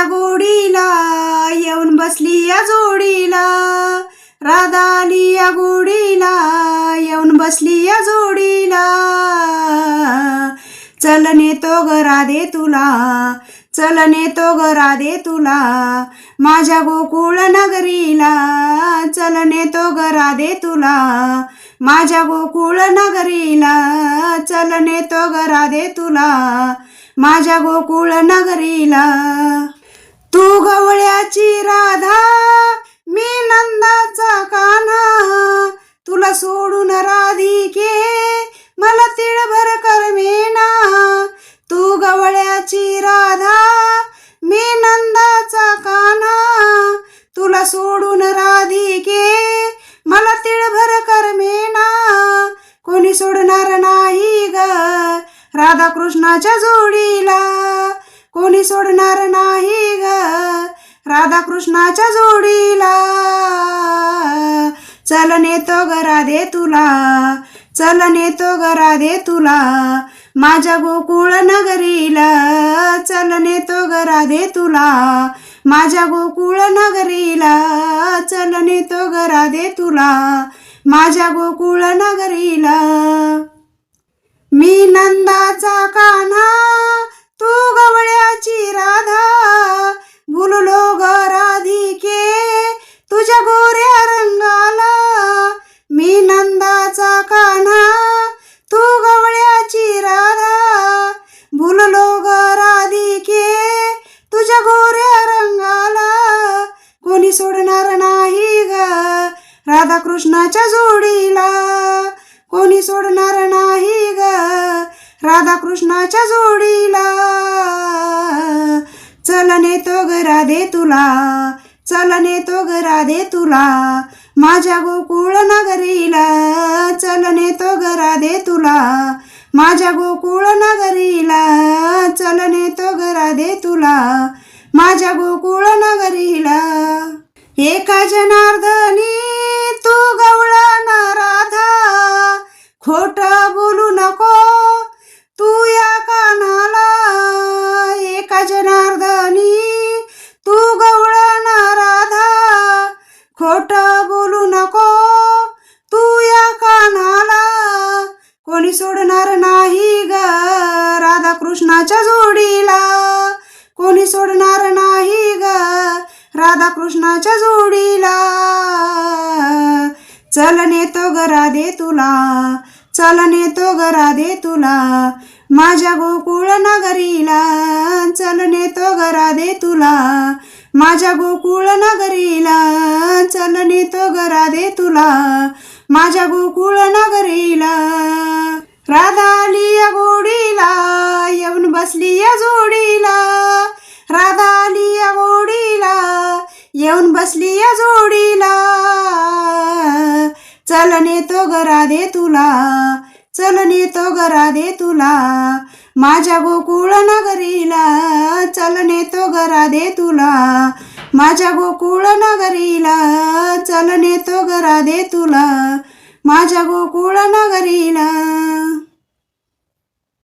या गोडीला येऊन बसली या जोडीला. राधा आली या गोडीला येऊन बसली या जोडीला. चल नेतो ग राधे तुला चल नेतो ग राधे तुला माझ्या गोकुळ नगरीला. चल नेतो ग राधे तुला माझ्या गोकुळ नगरीला. चल नेतो ग राधे तुला माझ्या गोकुळ नगरीला. तू गवळ्याची राधा मी नंदाचा कान्हा. तुला सोडून राधिके मला तिळभर करमेना तू गवळ्याची राधा मी नंदाचा कान्हा. तुला सोडून राधिके मला तिळभर करमेना कोणी सोडणार नाही ग राधा कृष्णाच्या जोडीला. कोणी सोडणार नाही ग. राधा कृष्णाच्या जोडीला. चल नेतो ग राधे तुला. चल नेतो ग राधे तुला. माझ्या गोकुळ नगरीला. चल नेतो ग राधे तुला. माझ्या गोकुळ नगरीला. चल नेतो ग राधे तुला. माझ्या गोकुळ नगरीला. मी नंदाचा कान्हा. तू गवळ्याची राधा भुललो ग राधिके. तुझ्या गोऱ्या रंगाला मी नंदाचा कान्हा. तू गवळ्याची राधा भुललो ग राधिके. तुझ्या गोऱ्या रंगाला कोणी सोडणार नाही ग राधा कृष्णाच्या जोडीला. कोणी सोडणार नाही ग राधाकृष्णाच्या जोडीला. चलने तो ग राधे तुला चलने तो ग राधे तुला माझ्या गोकुळ नगरीला. चलने तो ग राधे तुला माझ्या गोकुळ नगरीला. चलने तो ग राधे तुला माझ्या गोकुळ नगरीला. एका जनार्द कोणी सोडणार नाही ग राधा कृष्णाच्या जोडीला. कोणी सोडणार नाही ग राधा कृष्णाच्या जोडीला. चल नेतो ग राधे तुला चल नेतो ग राधे तुला माझ्या गोकुळ नगरीला. चल नेतो ग राधे तुला माझ्या गोकुळ नगरीला. चल नेतो ग राधे तुला माझ्या गोकुळ नगरीला राधा आली या गोडीला येऊन बसली या जोडीला. राधा आली या गोडीला येऊन बसली या जोडीला. चल नेतो गरा दे तुला चल नेतो गरा दे तुला. माझ्या गोकुळ नगरीला चल नेतो गरा दे तुला. माझ्या गोकुळ नगरीला नेतो ग दे तुला माझ्या गोकुळ नगरीला.